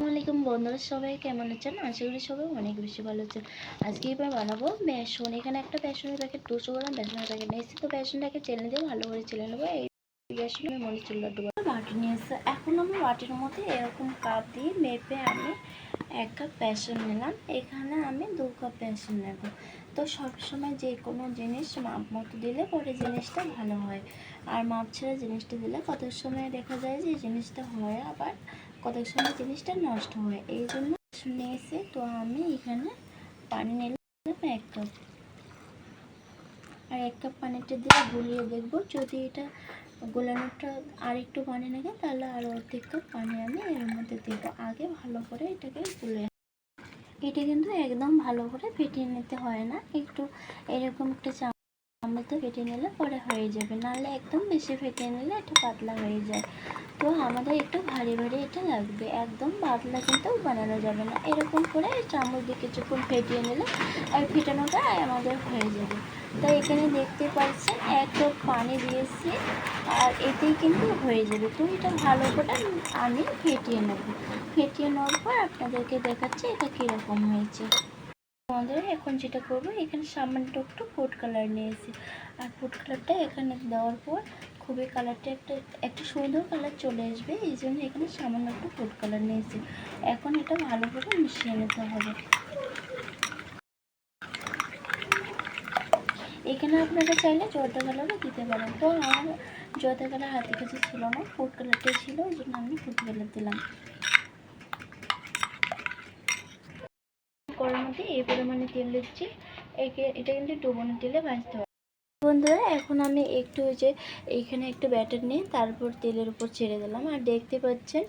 আসসালামাইকুম বন্ধুরা সবাই কেমন আছেন? আশা করি সবাই অনেক বেশি ভালো আছেন। আজকে এবার বানাবো বেসন। এখানে একটা বেসনের প্যাকেট দুশো গ্রাম বেসনের প্যাকেট নিয়েছি। তো বেসনটাকে চেলে দিয়ে ভালো করে চেলে নেব। এই বেসন আমি মনে চুল লাড্ডু বাটি এসে এখন আমি বাটির মধ্যে এরকম কাপ দিয়ে মেপে আমি এক কাপ বেসন নিলাম। এখানে আমি দু কাপ বেসন নেব। তো সবসময় যে কোনো জিনিস মাপ মতো দিলে পরে জিনিসটা ভালো হয়। আর মাপ ছেড়ে জিনিসটা দিলে কত সময় দেখা যায় যে জিনিসটা হয় আবার কত সময় জিনিসটা নষ্ট হয়। এই জন্য এসে তো আমি এখানে পানি নিলাম এক কাপ। আর এক কাপ পানিটা দিয়ে গুলিয়ে দেখব। যদি এটা গোলানোটা আর একটু পানি লাগে, তাহলে আর অর্ধেক কাপ পানি আমি এর মধ্যে দেবো। আগে ভালো করে এটাকে গুলে এটা কিন্তু একদম ভালো করে ফেটিয়ে নিতে হয় না। একটু এরকম একটা চামচে ফেটিয়ে নিলে পরে হয়ে যাবে। নাহলে একদম বেশি ফেটিয়ে নিলে এটা পাতলা হয়ে যায়। তো আমাদের একটু ভারী ভারী এটা লাগবে। একদম পাতলা কিন্তু বানানো যাবে না। এরকম করে চামচ দিয়ে কিছুক্ষণ ফেটিয়ে নিলে আর ফেটানোটা আমাদের হয়ে যাবে। তো এখানে দেখতে পাচ্ছেন, এক কাপ পানি দিয়েছি আর এতেই কিন্তু হয়ে যাবে। তো এটা ভালো করে আমি ফেটিয়ে নেব। ফেটিয়ে নেওয়ার পর আপনাদেরকে দেখাচ্ছি এটা কীরকম হয়েছে। আমাদের এখন যেটা করব, এখানে সামান্য একটু ফুড কালার নিয়েছি। আর ফুড কালারটা এখানে দেওয়ার পর খুবই কালারটা একটা একটা সুন্দর কালার চলে আসবে, এই জন্য এখানে সামান্য একটু ফুড কালার নিয়েছি। এখন এটা ভালো করে মিশিয়ে নিতে হবে। এখানে আপনারা চাইলে জর্দা কালারও দিতে পারেন। তো আমার জর্দা কালার হাতে কাছে ছিল না ফুড কালারটাই ছিল ওই জন্য আমি ফুড কালার দিলাম। করার মধ্যে এই পরিমাণে তেল দিচ্ছি। একে, এটা কিন্তু ডুবোনো তেলে ভাজতে হবে। বন্ধুরা, এখন আমি একটু যে এইখানে একটু ব্যাটার নিয়ে তারপর তেলের উপর ছেড়ে দিলাম। আর দেখতে পাচ্ছেন,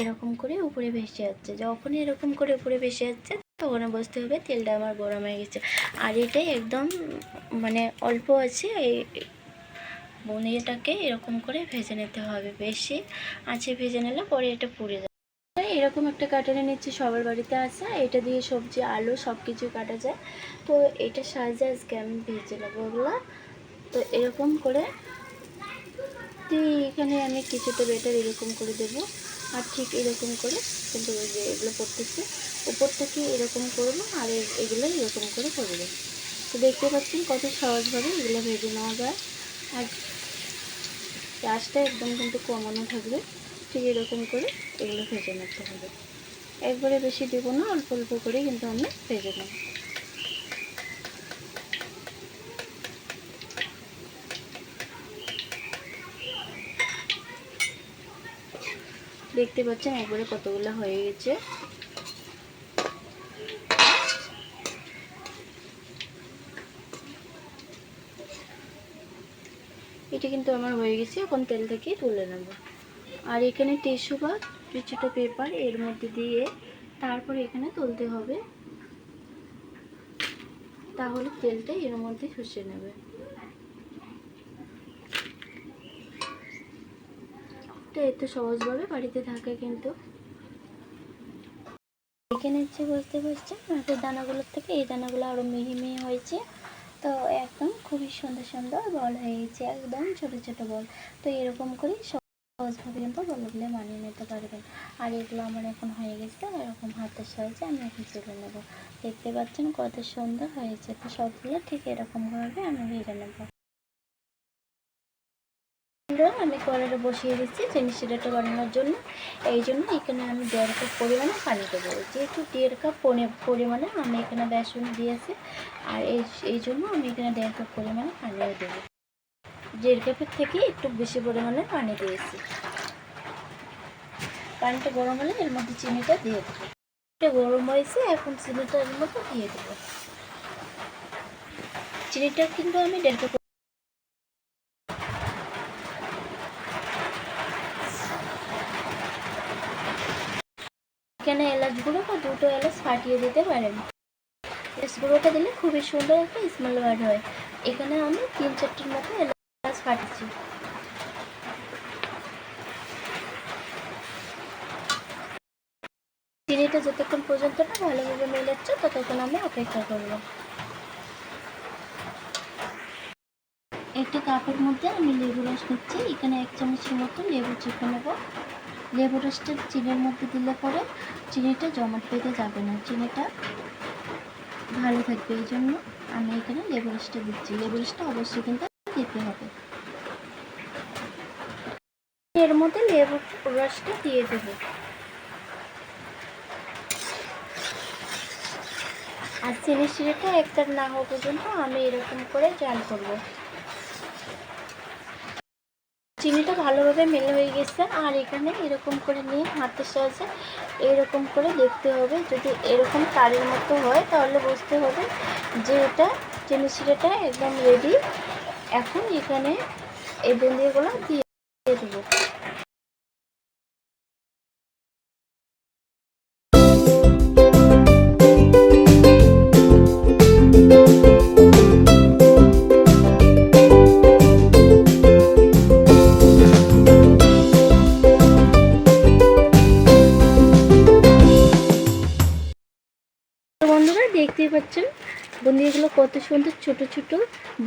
এরকম করে উপরে ভেসে যাচ্ছে। যখন এরকম করে উপরে ভেসে যাচ্ছে তখন বুঝতে হবে তেলটা আমার গরম হয়ে গেছে। আর এটাই একদম মানে অল্প আছে, এই বনিয়াটাকে এরকম করে ভেজে নিতে হবে। বেশি আছে ভেজে নিলে পরে এটা পুড়ে যাবে। এরকম একটা কাটারে নিচ্ছি, সবার বাড়িতে আসা এটা দিয়ে সবজি, আলু সব কিছু কাটা যায়। তো এটা সাহায্যে আজকে আমি ভেজে নেব ওগুলো। তো এরকম করে এখানে আমি কিছুটা বেটার এরকম করে দেব, আর ঠিক এরকম করে কিন্তু ওই যে এগুলো পড়তেছে উপর থেকে এরকম করব, আর এগুলো এরকম করে করে করব। তো দেখতে পাচ্ছেন কত সহজভাবে এগুলো ভেজে নেওয়া যায়। আর চাষটা একদম কিন্তু কমানো থাকবে। ঠিক এরকম করে এগুলো ভেজে নিতে হবে। একবারে বেশি দেবো না, অল্প অল্প করে কিন্তু আমি ভেজে নেব। দেখতে পাচ্ছেন একবারে কতগুলো হয়ে গেছে। এটা কিন্তু আমার হয়ে গেছে, এখন তেল থেকে তুলে নেব। আর এখানে টিস্যু বা ছোটো পেপার এর মধ্যে দিয়ে তারপর এখানে তুলতে হবে। তাহলে তেলটা এর মধ্যে শুষে নেবে। তো এত সহজভাবে বাড়িতে থাকে কিন্তু। দেখে নিচ্ছে বুঝতে পারছেন মাছের দানাগুলোর থেকে এই দানাগুলো আরও মিহি মিহি হয়েছে। তো একদম খুবই সুন্দর সুন্দর বল হয়ে গেছে একদম ছোট ছোট বল। তো এরকম করেই সহজভাবে কিন্তু বলগুলো মানিয়ে নিতে পারবেন। আর এগুলো আমার এখন হয়ে গেছে এরকম হাতের সাহায্যে আমি এখন তুলে নেব। দেখতে পাচ্ছেন কত সুন্দর হয়েছে তো সবগুলো ঠিক এরকমভাবে আমি ভেজে নেব। আমি কড়াইটা বসিয়ে দিচ্ছি চিনি সিরাটা বানানোর জন্য। এই জন্য এখানে আমি দেড় কাপ পরিমাণে পানি দেবো। যেহেতু দেড় কাপ পরিমাণে আমি এখানে বেসন দিয়েছি, আর এই জন্য আমি এখানে দেড় কাপ পরিমাণে পানিও দেবো। দেড় কাপের থেকে একটু বেশি পরিমাণে পানি দিয়েছি। পানিটা গরম হলে এর মধ্যে চিনিটা দিয়ে দেবো। এটা গরম হয়েছে, এখন চিনিটা এর মধ্যে দিয়ে দেবো। চিনিটা কিন্তু আমি দেড় কাপ এখানে এলাচ বা দুটো এলাচ ফাটিয়ে দিতে পারেন। এলাচ গুঁড়োটা দিলে খুবই সুন্দর একটা স্মেল বার হয়। এখানে আমি তিন চারটের মতো এলাচ ফাটিয়েছি চিনিটা যতক্ষণ পর্যন্ত না ভালোভাবে মেলাচ্ছে, ততক্ষণ আমি অপেক্ষা করব। একটা কাপের মধ্যে আমি লেবু রস নিচ্ছি। এখানে এক চামচের মতো লেবু চিপে নেব। লেবু রসটা চিনির মধ্যে দিলে পরে চিনিটা জমাট পেতে যাবে না। চিনিটা ভালো থাকবে এই জন্য আমি এখানে লেবু রসটা দিচ্ছি। লেবু রসটা অবশ্যই কিন্তু দিতে হবে। এর মধ্যে লেবু রসটা দিয়ে দেবো। আর চিনি শিরাটা একটা না হওয়া পর্যন্ত আমি এরকম করে জাল করব। চিনিটা ভালোভাবে মেলে হয়ে গেছে, আর এখানে এরকম করে নিয়ে হাতের সাহায্যে এরকম করে দেখতে হবে। যদি এরকম তারের মতো হয়, তাহলে বুঝতে হবে যে এটা চিনি শিরাটা একদম রেডি এখন এখানে এই বুন্দিগুলো দিয়ে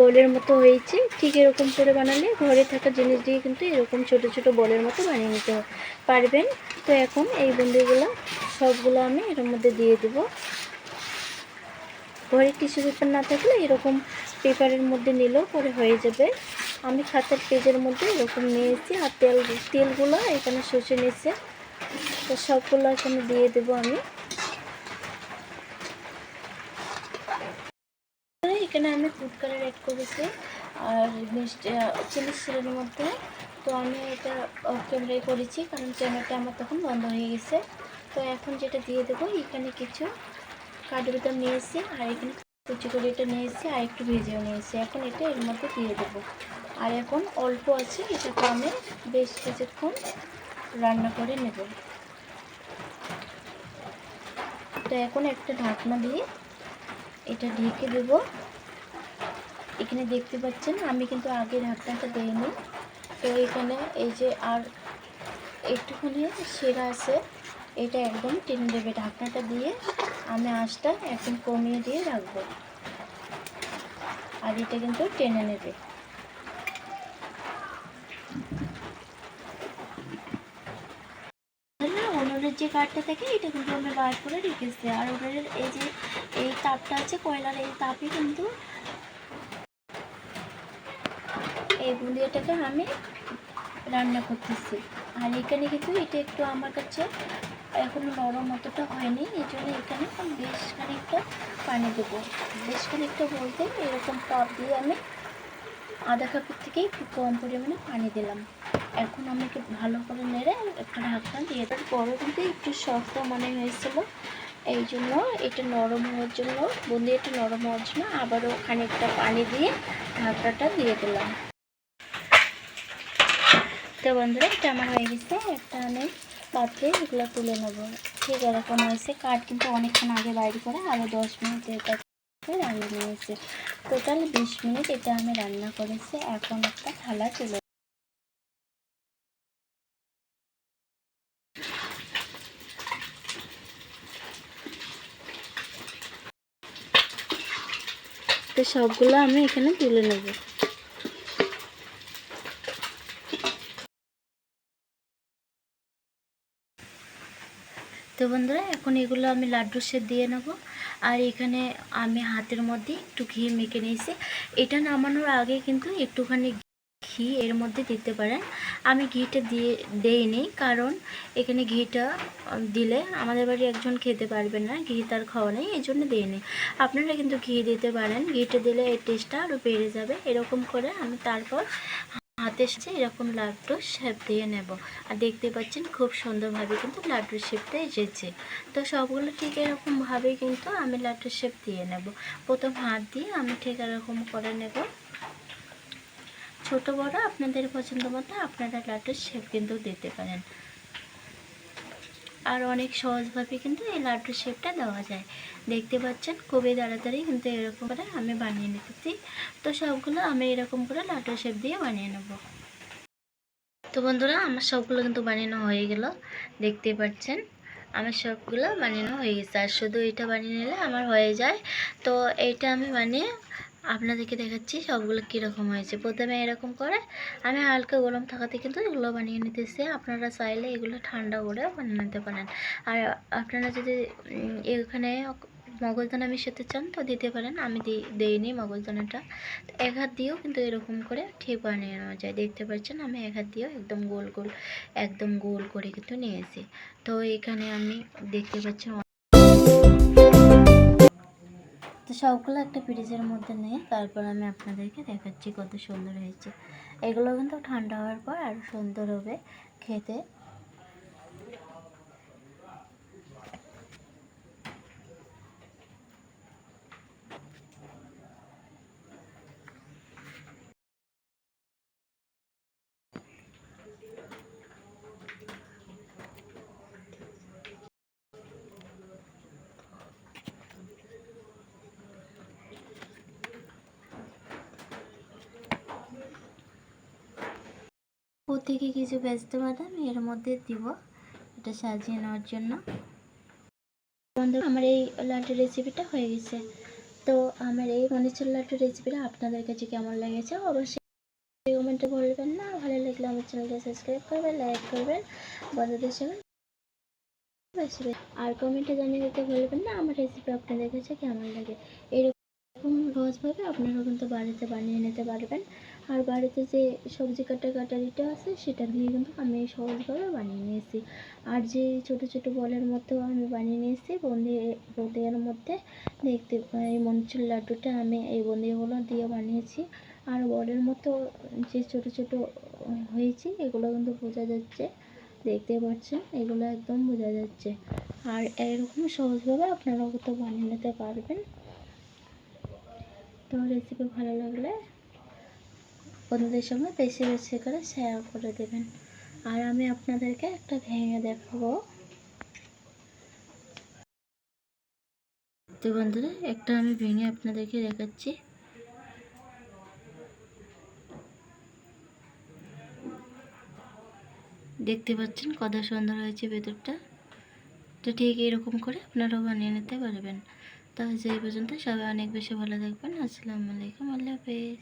বলের মতো হয়েছে, ঠিক এরকম করে বানালে ঘরে থাকা জিনিস দিয়ে কিন্তু এরকম ছোট ছোট বলের মতো বানিয়ে নিতে পারবেন? তো এখন এই বুন্দিগুলো সবগুলো আমি এর মধ্যে দিয়ে দেব। ঘরে টিস্যু পেপার না থাকলে এরকম পেপারের মধ্যে নিলেও পরে হয়ে যাবে। আমি খাতার পেজের মধ্যে এরকম নিয়েছি আর তেল, তেলগুলো এখানে শুষে নিয়েছে। তো সবগুলো এখানে দিয়ে দেবো আমি। এখানে আমি ফুড কালার অ্যাড করেছি। আর চিলি সিলের মধ্যে। তো আমি এটা অফ ক্যামেরায় করেছি, কারণ চ্যানেলটা আমার তখন বন্ধ হয়ে গেছে। তো এখন যেটা দিয়ে দেবো, এখানে কিছু কাঠবেদাম নিয়েছি, আর এখানে কুচি করে এটা নিয়েছি, আর একটু ভেজেও নিয়েছি। এখন এটা এর মধ্যে দিয়ে দেবো। আর এখন অল্প আছে, এটাকে আমি বেশ কিছুক্ষণ রান্না করে নেব। তো এখন একটা ঢাকনা দিয়ে এটা ঢেকে দেব। এখানে দেখতে পাচ্ছেন, আমি কিন্তু আগে ঢাকনাটা দেইনি। তো এখানে এই যে আর একটুখানি সেরা আছে, এটা একদম টেনে দেবে। ঢাকনাটা দিয়ে আমি আঁচটা একদম কমিয়ে দিয়ে রাখব। আর এটা কিন্তু টেনে নেবে। উনুনের যে কাঠটা থাকে, এটা কিন্তু আমি বার করে রেখেছি। আর উনুনের এই যে, এই তাপটা আছে, কয়লার এই তাপই কিন্তু এই বুন্দিয়াটাকে আমি রান্না করতেছি। আর এখানে কিন্তু এটা একটু আমার কাছে এখনও নরম অতটা হয়নি, এই জন্য এখানে বেশ খানিকটা পানি দেবো। বেশ খানিকটা বলতে এরকম টপ দিয়ে আমি আধা কাপের থেকে একটু কম পরিমাণে পানি দিলাম। এখন আমি একটু ভালো করে নেড়ে একটা ঢাকনা দিয়ে দেওয়ার পরে কিন্তু একটু শক্ত মনে হয়েছিল, এই জন্য এটা নরম হওয়ার জন্য বুন্দি একটু নরম হওয়ার জন্য আবারও খানিকটা পানি দিয়ে ঢাকনাটা দিয়ে দিলাম। তো বন্ধুরা, এটা আমার হয়ে গেছে। একটা আমি পাত্রে এগুলো তুলে নেব। ঠিক এরকম হয়েছে। কাঠ কিন্তু অনেকক্ষণ আগে বাইরে করে আরও দশ মিনিট রান্না নিয়েছে টোটাল বিশ মিনিট এটা আমি রান্না করেছি। এখন একটা থালা তুলে তো সবগুলো আমি এখানে তুলে নেব। তো বন্ধুরা, এখন এগুলো আমি লাড্ডু সেট দিয়ে নেব। আর এখানে আমি হাতের মধ্যে একটু ঘি মেখে নিয়েছি। এটা নামানোর আগে কিন্তু একটুখানি ঘি এর মধ্যে দিতে পারেন। আমি ঘিটা দিয়ে, দেইনি, কারণ এখানে ঘিটা দিলে আমাদের বাড়ি একজন খেতে পারবে না, ঘি তার খাওয়া নেই, এই জন্য দিইনি। আপনারা কিন্তু ঘি দিতে পারেন। ঘিটা দিলে এই টেস্টটা আরও বেড়ে যাবে। এরকম করে আমি তারপর হাতের সাথে এরকম লাড্ডু শেপ দিয়ে নেব। আর দেখতে পাচ্ছেন খুব সুন্দরভাবে কিন্তু লাড্ডুর শেপটা এসেছে। তো সবগুলো ঠিক এরকমভাবে কিন্তু আমি লাড্ডু শেপ দিয়ে নেব। প্রথম হাত দিয়ে আমি ঠিক এরকম করে নেব। ছোট বড়, আপনাদের পছন্দ মতো আপনারা লাড্ডুর শেপ কিন্তু দিতে পারেন। আর অনেক সহজভাবে কিন্তু এই লাড্ডুর শেপটা দেওয়া যায়। দেখতে পাচ্ছেন, খুবই তাড়াতাড়ি কিন্তু এরকম করে আমি বানিয়ে নিতেছি। তো সবগুলো আমি এরকম করে লাড্ডুর শেপ দিয়ে বানিয়ে নেব। তো বন্ধুরা, আমার সবগুলো কিন্তু বানানো হয়ে গেল। দেখতে পাচ্ছেন, আমার সবগুলো বানানো হয়ে গেছে। আর শুধু এটা বানিয়ে নিলে আমার হয়ে যায়। তো এইটা আমি বানিয়ে আপনাদেরকে দেখাচ্ছি সবগুলো কীরকম হয়েছে। প্রথমে এরকম করে আমি হালকা গরম থাকাতে কিন্তু এগুলো বানিয়ে নিতেছি। আপনারা চাইলে এগুলো ঠান্ডা করে বানিয়ে নিতে পারেন। আর আপনারা যদি এখানে মগজদানা মিশাতে চান তো দিতে পারেন। আমি দিই দিইনি মগজদানাটা। তো এক হাত দিয়েও কিন্তু এরকম করে ঠিক বানিয়ে নেওয়া যায়। দেখতে পাচ্ছেন আমি এক হাত দিয়েও একদম গোল গোল, একদম গোল করে কিন্তু নিয়েছি। তো এখানে আমি দেখতে পাচ্ছেন তো সবগুলো একটা ফ্রিজের মধ্যে নিয়ে তারপর আমি আপনাদেরকে দেখাচ্ছি কত সুন্দর হয়েছে। এগুলো কিন্তু ঠান্ডা হওয়ার পর আরও সুন্দর হবে খেতে। প্রত্যেকে কিছু ব্যস্ত বাদাম এর মধ্যে দিব। এটা সাজিয়ে নেওয়ার জন্য। আমার এই লাড্ডু রেসিপিটা হয়ে গেছে। তো আমার এই মনিচুর লাড্ডু রেসিপিটা আপনাদের কাছে কেমন লেগেছে অবশ্যই কমেন্টে বলবেন না। ভালো লাগলে আমার চ্যানেলটা সাবস্ক্রাইব করবেন লাইক করবেন, বন্ধুদের সঙ্গে আর কমেন্টে জানিয়ে দিতে বলবেন না, আমার রেসিপি আপনাদের কাছে কেমন লাগে? এরকম সহজভাবে আপনারাও কিন্তু বাড়িতে বানিয়ে নিতে পারবেন। আর বাড়িতে যে সবজি কাটা কাটারিটা আছে, সেটা দিয়ে কিন্তু আমি সহজভাবে বানিয়ে নিয়েছি। আর যে ছোট ছোট বলের মতো আমি বানিয়ে নিয়েছি, বন্দি বন্দির মধ্যে দেখতে, এই মঞ্চুর লাড্ডুটা আমি এই বন্দিগুলো দিয়ে বানিয়েছি। আর বলের মতো যে ছোট ছোট হয়েছে, এগুলো কিন্তু বোঝা যাচ্ছে। দেখতে পাচ্ছেন, এগুলো একদম বোঝা যাচ্ছে। আর এরকম সহজভাবে আপনারাও তো বানিয়ে নিতে পারবেন। তো রেসিপি ভালো লাগলে বন্ধুদের সঙ্গে বেশি বেশি করে শেয়ার করে দেবেন। আর আমি আপনাদেরকে একটা ভেঙে দেখাবো। তো বন্ধুরা, একটা আমি ভেঙে আপনাদেরকে দেখাচ্ছি। দেখতে পাচ্ছেন কত সুন্দর হয়েছে ভেতরটা। তো ঠিক এরকম করে আপনারাও বানিয়ে নিতে পারবেন। তো আজ এই পর্যন্ত, সবাই অনেক বেশি ভালো থাকবেন। আসসালামু আলাইকুম, আল্লাহ হাফেজ।